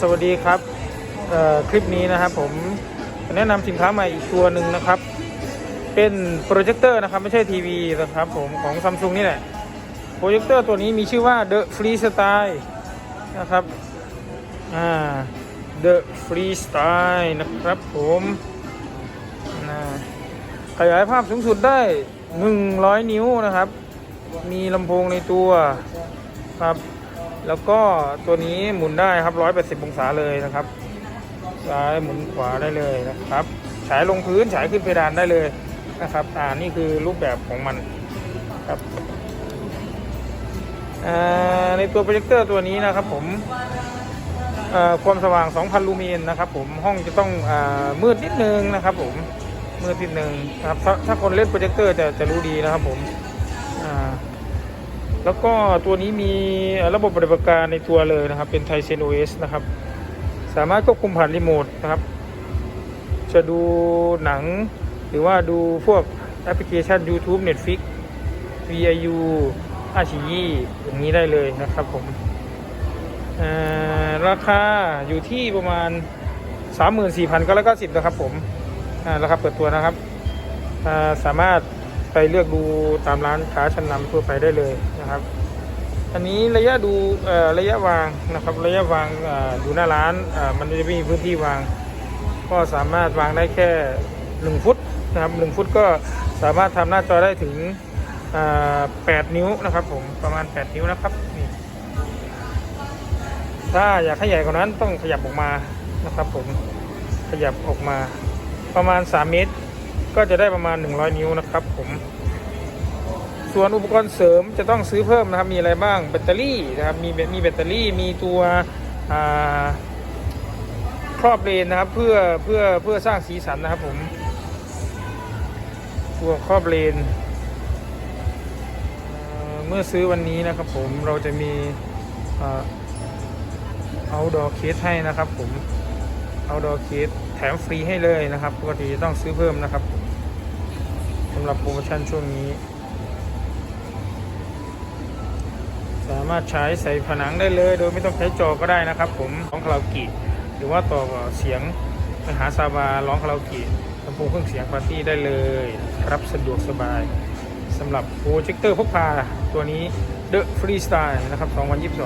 สวัสดีครับคลิปนี้นะครับผมแนะนำสินค้าใหม่อีกตัวหนึ่งนะครับ เป็นโปรเจคเตอร์นะครับไม่ใช่ทีวีนะครับผมของซัมซุงนี่แหละโปรเจคเตอร์ตัวนี้มีชื่อว่า The Free Style นะครับอ่า The Free Style นะครับผมขยายภาพสูงสุดได้ 100 นิ้วนะครับ มีลำโพงในตัวครับ แล้วก็ตัวนี้หมุนได้ครับ180องศาเลยนะครับซ้ายหมุนขวาได้เลยนะครับฉายลงพื้นฉายขึ้นเพดานได้เลยนะครับ อ่านี่คือรูปแบบของมันครับในตัวโปรเจคเตอร์ตัวนี้นะครับผมความสว่าง 2,000 ลูเมนนะครับผมห้องจะต้องอมืดนิดนึงนะครับผมมืดนิดนึงครับถ้าถ้าคนเล่นโปรเจคเตอร์จะจะรู้ดีนะครับผมอ่า แล้วก็ตัวนี้มีระบบปฏิบัติการในตัวเลยนะครับ เป็น Tizen OS นะครับ สามารถควบคุมผ่านรีโมทนะครับ จะดูหนังหรือว่าดูพวกแอปพลิเคชัน YouTube Netflix VIU อาชีอย่างนี้ได้เลยนะครับผมราคาอยู่ที่ประมาณ 34,990นะครับผมราคาเปิดตัวนะครับ สามารถ ไปเลือกดูตามร้านค้าชั้นนำทั่วไปได้เลยนะครับ อันนี้ระยะดูเอ่อระยะวางนะครับ ระยะวางอ่อดูหน้าร้านมันจะไม่มีพื้นที่วาง ก็สามารถวางได้แค่ 1 ฟุตนะครับ1ฟุตก็สามารถทำหน้าจอได้ถึงอ่า8นิ้วนะครับ ผมประมาณ 8 นิ้วนะครับนี่ถ้าอยากให้ใหญ่กว่านั้นต้องขยับออกมานะครับ ผมขยับออกมาประมาณ 3 เมตร ก็จะได้ประมาณ 100 นิ้วนะครับผมส่วนอุปกรณ์เสริมจะต้องซื้อเพิ่มนะครับมีอะไรบ้างแบตเตอรี่นะครับมีแบตมีแบตเตอรี่มีตัวครอบเลนนะครับเพื่อเพื่อเพื่อสร้างสีสันนะครับผมตัวครอบเลนเมื่อซื้อวันนี้นะครับผมเราจะมีเอา outdoor case ให้นะครับผม outdoor case แถมฟรีให้เลยนะครับปกติจะต้องซื้อเพิ่มนะครับ สำหรับโปรโมชั่นช่วงนี้ สามารถใช้ใส่ผนังได้เลย โดยไม่ต้องใช้จอก็ได้นะครับ ผมร้องคาราโอเกะหรือว่าต่อเสียงไปหาซาบาร้องคาราโอเกะลำโพงเครื่องเสียงปาร์ตี้ได้เลย รับสะดวกสบายสำหรับโปรเจคเตอร์พกพาตัวนี้ The Freestyle นะครับ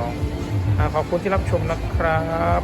2022อ่าขอบคุณที่รับชมนะครับ